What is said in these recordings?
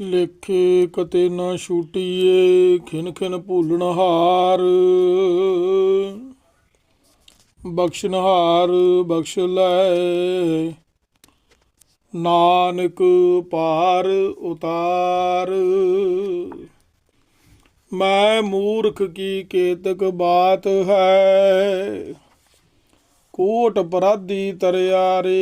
ਲੇਖੇ ਕਤੇ ਨਾ ਛੂਟੀਏ ਖਿਨ ਖਿਨ ਭੂਲਣਹਾਰ। ਬਖਸ਼ਨਹਾਰ ਬਖਸ਼ ਲੈ। ਨਾਨਕ ਪਾਰ ਉਤਾਰ। ਮੈਂ ਮੂਰਖ ਕੀ ਕੇਤਕ ਬਾਤ ਹੈ? ਕੋਟ ਪਰਾਧੀ ਤਰਿਆਰੇ।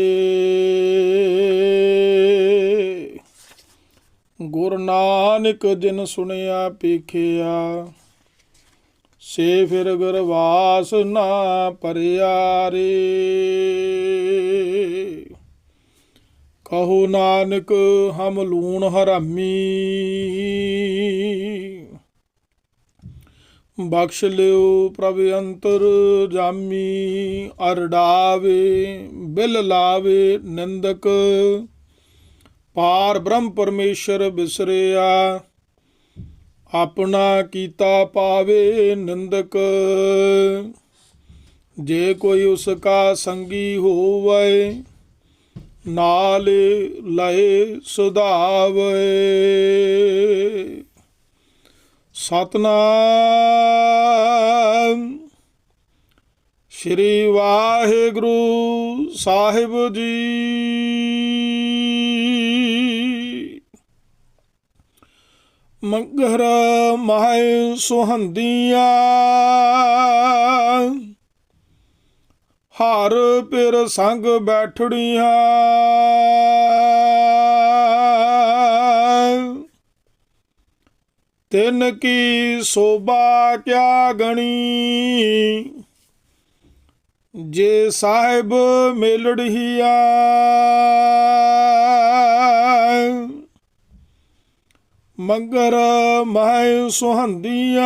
ਗੁਰ ਨਾਨਕ ਜਿਨ ਸੁਣਿਆ ਪੀਖਿਆ, ਸੇ ਫਿਰ ਗਰਵਾਸ ਨਾ ਪਰਿਆਰੇ। ਕਹੋ ਨਾਨਕ, ਹਮ ਲੂਣ ਹਰਾਮੀ। ਬਖਸ਼ ਲਿਓ ਪ੍ਰਭ ਅੰਤਰ ਜਾਮੀ। ਅਰਡਾਵੇ ਬਿਲ ਲਾਵੇ ਨਿੰਦਕ। ਪਾਰ ਬ੍ਰਹਮ ਪਰਮੇਸ਼ਰ ਬਿਸਰਿਆ, ਆਪਣਾ ਕੀਤਾ ਪਾਵੇ ਨਿੰਦਕ। ਜੇ ਕੋਈ ਉਸ ਕਾ ਸੰਗੀ ਹੋਵੇ, ਨਾਲ ਲਏ ਸੁਧਾਵੇ। ਸਤਨਾਮ। ਸ਼੍ਰੀ ਵਾਹਿਗੁਰੂ ਸਾਹਿਬ ਜੀ। ਮੰਗਰ ਮਾਇ ਸੁਹੰਦੀਆਂ। ਹਰ ਪਿਰ ਸੰਗ ਬੈਠੜੀਆਂ। ਤਿੰਨ ਕੀ ਸੋਭਾ ਕਿਆ ਗਣੀ ਜੇ ਸਾਹਿਬ ਮੇਲੜਹੀਆ ਮੰਗਰ ਮਹਿ ਸੁਹੰਦੀਆਂ।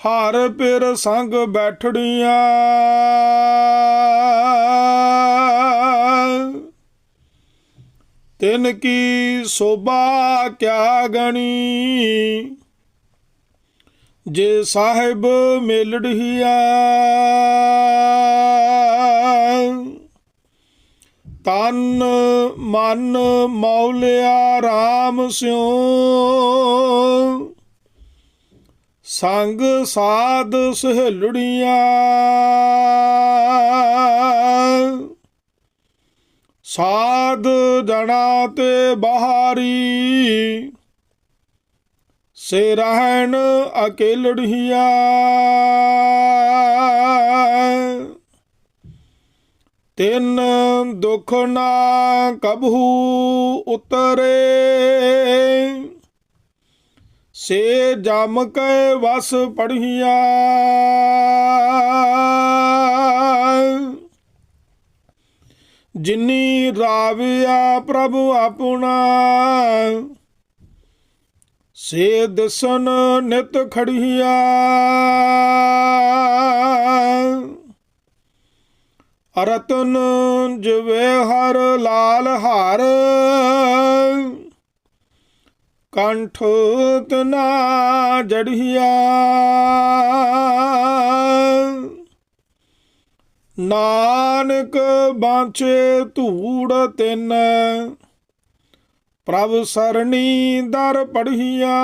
ਹਰ ਪਿਰ ਸੰਗ ਬੈਠੜੀਆਂ। ਤਿਨ ਕੀ ਸੋਭਾ ਕਿਆ ਗਣੀ। ਜੇ ਸਾਹਿਬ ਮੇਲੜਹੀਆ ਤਨ ਮਨ ਮੌਲਿਆ RAM ਸਿਉ। ਸੰਗ ਸਾਧ ਸਹੇਲੜੀਆਂ। ਸਾਧ ਜਣਾ ਤੇ ਬਹਾਰੀ। ਸੇ ਰਹਿਣ ਅਕੇਲੜੀਆਂ ਤਿੰਨ ਦੁਖ ਨਾ ਕਬਹੂ ਉਤਰੇ। ਸੇ ਜਮ ਕੇ ਵਸ ਪੜੀਆਂ ਜਿਨੀ ਰਾਵਿਆ ਪ੍ਰਭ ਆਪਣਾ। ਸੇ ਦਸਨ ਨਿਤ ਖੜੀਆ। ਰਤਨ ਜਵੇ ਹਰ ਲਾਲ ਹਾਰ। ਕੰਠ ਤਨਾ ਜੜੀਆ। ਨਾਨਕ ਬਾਂਚੇ ਧੂੜ ਤਿੰਨ। ਪ੍ਰਭ ਸਰਣੀ ਦਰ ਪੜੀਆਂ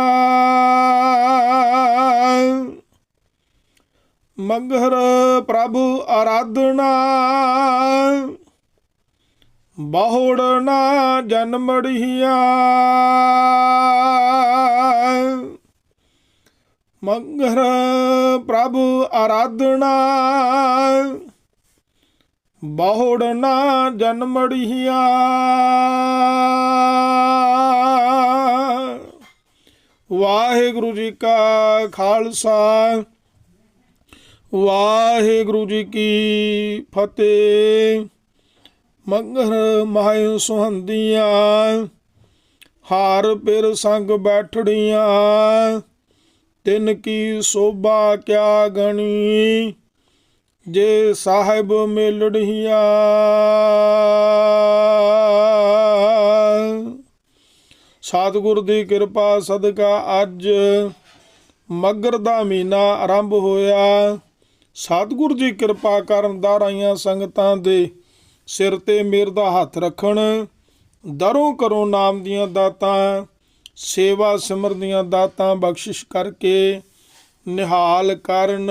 ਮਗਰ ਪ੍ਰਭ ਆਰਾਧਨਾ ਬਹੁੜ ਨਾ ਜਨਮੜੀਆਂ ਮਗਰ ਪ੍ਰਭ ਆਰਾਧਨਾ ਬਹੁੜ ਨਾ ਜਨਮੜੀਆਂ ਵਾਹਿਗੁਰੂ ਜੀ ਕਾ ਖਾਲਸਾ, ਵਾਹਿਗੁਰੂ ਜੀ ਕੀ ਫਤਿਹ। ਮੰਗਰ ਮਾਇ ਸੁਹੰਦੀਆਂ, ਹਾਰ ਪਿਰ ਸੰਗ ਬੈਠੜੀਆਂ। ਤਿਨ ਕੀ ਸੋਭਾ ਕਿਆ ਗਣੀ। ਜੇ ਸਾਹਿਬ ਮੇਲੜੀਆਂ ਸਤਿਗੁਰ ਦੀ ਕਿਰਪਾ ਸਦਕਾ ਅੱਜ ਮਗਰ ਦਾ ਮਹੀਨਾ ਆਰੰਭ ਹੋਇਆ। ਸਤਿਗੁਰ ਜੀ ਕਿਰਪਾ ਕਰਨ ਦਾਰਾਈਆਂ ਸੰਗਤਾਂ ਦੇ ਸਿਰ ਤੇ ਮੇਰ ਦਾ ਹੱਥ ਰੱਖਣ। ਦਰੋਂ ਕਰੋ ਨਾਮ ਦੀਆਂ ਦਾਤਾਂ, ਸੇਵਾ ਸਿਮਰ ਦੀਆਂ ਦਾਤਾਂ ਬਖਸ਼ਿਸ਼ ਕਰਕੇ ਨਿਹਾਲ ਕਰਨ।